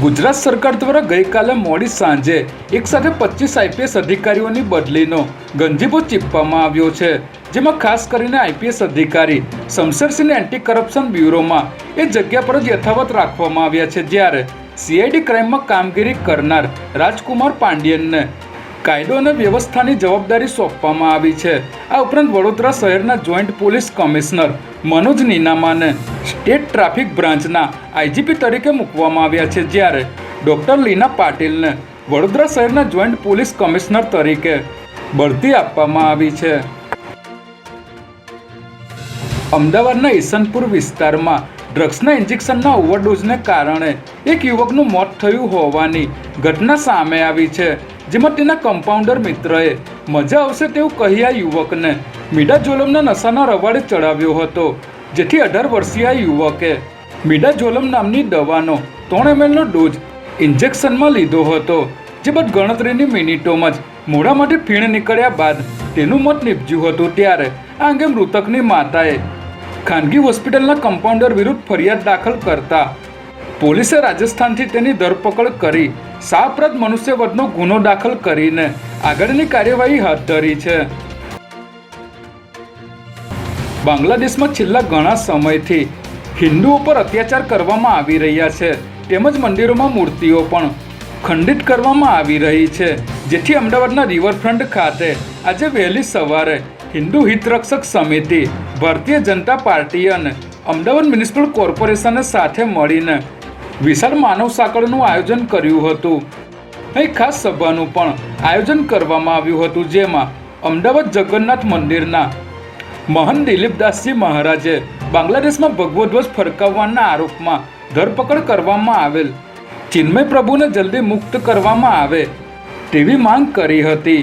ગુજરાત સરકાર દ્વારા ગઈકાલે મોડી સાંજે એક સાથે પચીસ આઈપીએસ અધિકારીઓની બદલીનો ગંજીબો ચીપવામાં આવ્યો છે, જેમાં ખાસ કરીને આઈપીએસ અધિકારી શમશેરસિંહ એન્ટી કરપ્શન બ્યુરોમાં એ જગ્યા પર જ યથાવત રાખવામાં આવ્યા છે, જ્યારે સીઆઈડી ક્રાઇમમાં કામગીરી કરનાર રાજકુમાર પાંડિયનને કાયદો અને વ્યવસ્થાની જવાબદારી સોંપવામાં આવી છે. આ ઉપરાંત વડોદરા શહેરના જોઈન્ટ પોલીસ કમિશનર મનોજ નીનામાને સ્ટેટ ટ્રાફિક બ્રાન્ચના આઈજીપી તરીકે મૂકવામાં આવ્યા છે જ્યારે ડોક્ટર લીના પાટીલને વડોદરા શહેરના જોઈન્ટ પોલીસ કમિશનર તરીકે બઢતી આપવામાં આવી છે. અમદાવાદના ઈસનપુર વિસ્તારમાં ડ્રગ્સના ઇન્જેક્શનના ઓવરડોઝને કારણે એક યુવકનું મોત થયું હોવાની ઘટના સામે આવી છે, જેમાં તેના કમ્પાઉન્ડર મિત્રએ મજા આવશે તેવું કહી આ યુવકને મીડાજોલમના નશાના રવાડે ચડાવ્યો હતો. જેથી અઢાર વર્ષીય યુવકે મીડાજોલમ નામની દવાનો ત્રણ એમએલનો ડોઝ ઇન્જેક્શનમાં લીધો હતો, જે બાદ ગણતરીની મિનિટોમાં જ મોઢામાંથી ફીણ નીકળ્યા બાદ તેનું મોત નીપજ્યું હતું. ત્યારે આ અંગે મૃતકની માતાએ ખાનગી હોસ્પિટલના કમ્પાઉન્ડર વિરુદ્ધ ફરિયાદ દાખલ કરતા પોલીસે રાજસ્થાનથી તેની ધરપકડ કરી સાપરાધ મનુષ્યવધનો ગુનો દાખલ કરીને આગળની કાર્યવાહી હાથ ધરી છે. બાંગ્લાદેશમાં છેલ્લા ઘણા સમયથી હિન્દુઓ પર અત્યાચાર કરવામાં આવી રહ્યા છે. તેમજ મંદિરોમાં મૂર્તિઓ પણ ખંડિત કરવામાં આવી રહી છે. જેથી અમદાવાદના રિવરફ્રન્ટ ખાતે આજે વહેલી સવારે હિન્દુ હિતરક્ષક સમિતિ, ભારતીય જનતા પાર્ટી અને અમદાવાદ મ્યુનિસિપલ કોર્પોરેશને સાથે મળીને વિશાળ માનવ સાંકળનું આયોજન કર્યું હતું. અહીં ખાસ સભાનું પણ આયોજન કરવામાં આવ્યું હતું, જેમાં અમદાવાદ જગન્નાથ મંદિરના મહંત દિલીપદાસજી મહારાજે બાંગ્લાદેશમાં ભગવો ધ્વજ ફરકાવવાના આરોપમાં ધરપકડ કરવામાં આવેલ. ચિન્મય પ્રભુને જલ્દી મુક્ત કરવામાં આવે તેવી માંગ કરી હતી.